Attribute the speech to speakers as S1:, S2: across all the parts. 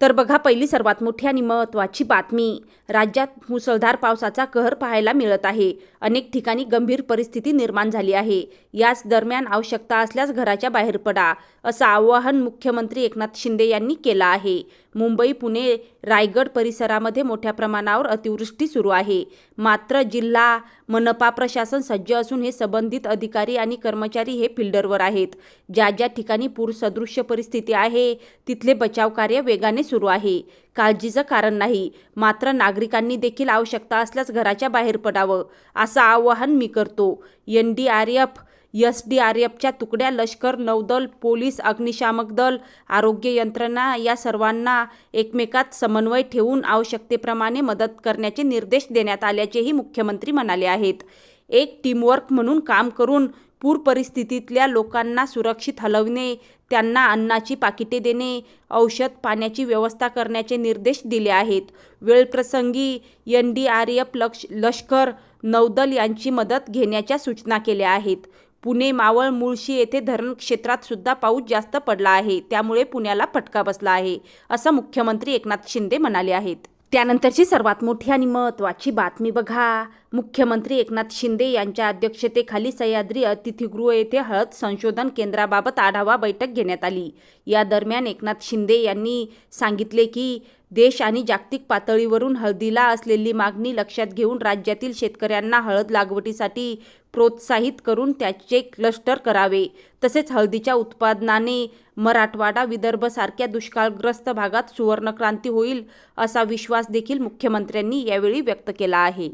S1: तर बघा पहिली सर्वात मोठी आणि महत्त्वाची बातमी. राज्यात मुसळधार पावसाचा कहर पाहायला मिळत आहे. अनेक ठिकाणी गंभीर परिस्थिती निर्माण झाली आहे. याच दरम्यान आवश्यकता असल्यास घराच्या बाहेर पडा असं आवाहन मुख्यमंत्री एकनाथ शिंदे यांनी केलं आहे. मुंबई पुणे रायगड परिसरामध्ये मोठ्या प्रमाणावर अतिवृष्टी सुरू आहे. मात्र जिल्हा मनपा प्रशासन सज्ज असून हे संबंधित अधिकारी आणि कर्मचारी हे फिल्डरवर आहेत. ज्या ज्या ठिकाणी पूरसदृश्य परिस्थिती आहे तिथले बचाव कार्य वेगाने सुरू आहे. काळजीचं कारण नाही. मात्र नागरिकांनी देखील आवश्यकता असल्यास घराच्या बाहेर पडावं असं आवाहन मी करतो. N D R F S D R एफच्या तुकड्या लष्कर नौदल पोलीस अग्निशामक दल आरोग्य यंत्रणा या सर्वांना एकमेकात समन्वय ठेवून आवश्यकतेप्रमाणे मदत करण्याचे निर्देश देण्यात आल्याचेही मुख्यमंत्री म्हणाले आहेत. एक टीमवर्क म्हणून काम करून पूर परिस्थितीतल्या लोकांना सुरक्षित हलवणे त्यांना अन्नाची पाकिटे देणे औषध पाण्याची व्यवस्था करण्याचे निर्देश दिले आहेत. वेळप्रसंगी एन डी आर एफ लक्ष लष्कर नौदल यांची मदत घेण्याच्या सूचना केल्या आहेत. पुणे मावळ मुळशी येथे धरण क्षेत्रात सुद्धा पाऊस जास्त पडला आहे. त्यामुळे पुण्याला फटका बसला आहे असं मुख्यमंत्री एकनाथ शिंदे म्हणाले आहेत. त्यानंतरची सर्वात मोठी आणि महत्त्वाची बातमी बघा. मुख्यमंत्री एकनाथ शिंदे यांच्या अध्यक्षतेखाली सह्याद्री अतिथीगृह येथे हळद संशोधन केंद्राबाबत आढावा बैठक घेण्यात आली. या दरम्यान एकनाथ शिंदे यांनी सांगितले की देश आणि जागतिक पातळीवरून हळदीला असलेली मागणी लक्षात घेऊन राज्यातील शेतकऱ्यांना हळद लागवडीसाठी प्रोत्साहित करून त्याचे क्लस्टर करावे. तसेच हळदीच्या उत्पादनाने मराठवाडा विदर्भसारख्या दुष्काळग्रस्त भागात सुवर्णक्रांती होईल असा विश्वास देखील मुख्यमंत्र्यांनी यावेळी व्यक्त केला आहे.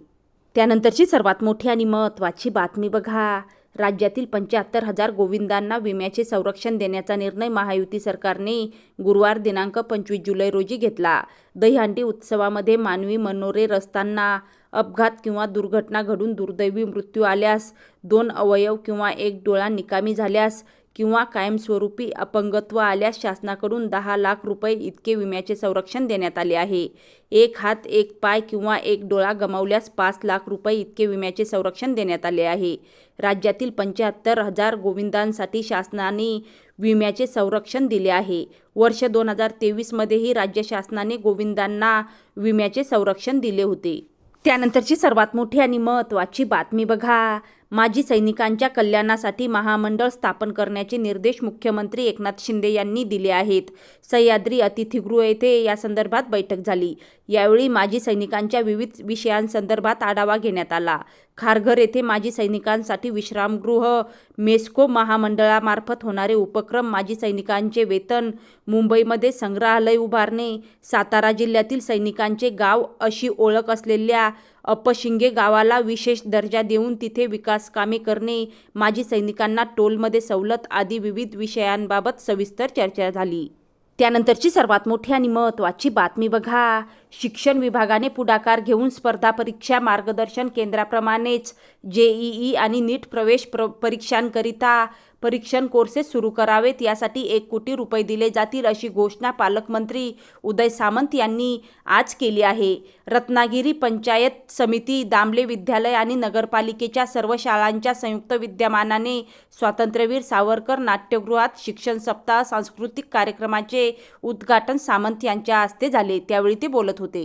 S1: त्यानंतरची सर्वात मोठी आणि महत्त्वाची बातमी बघा. राज्यातील पंच्याहत्तर हजार गोविंदांना विम्याचे संरक्षण देण्याचा निर्णय महायुती सरकारने गुरुवार दिनांक पंचवीस जुलै रोजी घेतला. दहीहंडी उत्सवामध्ये मानवी मनोरे रस्ताना अपघात किंवा दुर्घटना घडून दुर्दैवी मृत्यू आल्यास दोन अवयव किंवा एक डोळा निकामी झाल्यास किंवा कायमस्वरूपी अपंगत्व आल्यास शासनाकडून दहा लाख रुपये इतके विम्याचे संरक्षण देण्यात आले आहे. एक हात एक पाय किंवा एक डोळा गमावल्यास पाच लाख रुपये इतके विम्याचे संरक्षण देण्यात आले आहे. राज्यातील पंच्याहत्तर हजार गोविंदांसाठी शासनाने विम्याचे संरक्षण दिले आहे. वर्ष दोन हजार तेवीसमध्येही राज्य शासनाने गोविंदांना विम्याचे संरक्षण दिले होते. त्यानंतरची सर्वात मोठी आणि महत्त्वाची बातमी बघा. माजी सैनिकांच्या कल्याणासाठी महामंडळ स्थापन करण्याचे निर्देश मुख्यमंत्री एकनाथ शिंदे यांनी दिले आहेत. सह्याद्री अतिथीगृह येथे या संदर्भात बैठक झाली. यावेळी माजी सैनिकांच्या विविध विषयांसंदर्भात आढावा घेण्यात आला. खारघर येथे माजी सैनिकांसाठी विश्रामगृह मेस्को महामंडळामार्फत होणारे उपक्रम माजी सैनिकांचे वेतन मुंबईमध्ये संग्रहालय उभारणे सातारा जिल्ह्यातील सैनिकांचे गाव अशी ओळख असलेल्या अपशिंगे गावाला विशेष दर्जा देऊन तिथे विकास कामे करणे माजी सैनिकांना टोलमध्ये सवलत आदी विविध विषयांबाबत सविस्तर चर्चा झाली. त्यानंतरची सर्वात मोठी आणि महत्त्वाची बातमी बघा. शिक्षण विभागाने पुढाकार घेऊन स्पर्धा परीक्षा मार्गदर्शन केंद्राप्रमाणेच जेईई आणि नीट प्रवेश प्र परीक्षांकरिता परीक्षण कोर्सेस सुरू करावेत. यासाठी एक कोटी रुपये दिले जातील अशी घोषणा पालकमंत्री उदय सामंत यांनी आज केली आहे. रत्नागिरी पंचायत समिती दामले विद्यालय आणि नगरपालिकेच्या सर्व शाळांच्या संयुक्त विद्यमानाने स्वातंत्र्यवीर सावरकर नाट्यगृहात शिक्षण सप्ताह सांस्कृतिक कार्यक्रमाचे उद्घाटन सामंत यांच्या हस्ते झाले. त्यावेळी ते बोलत होते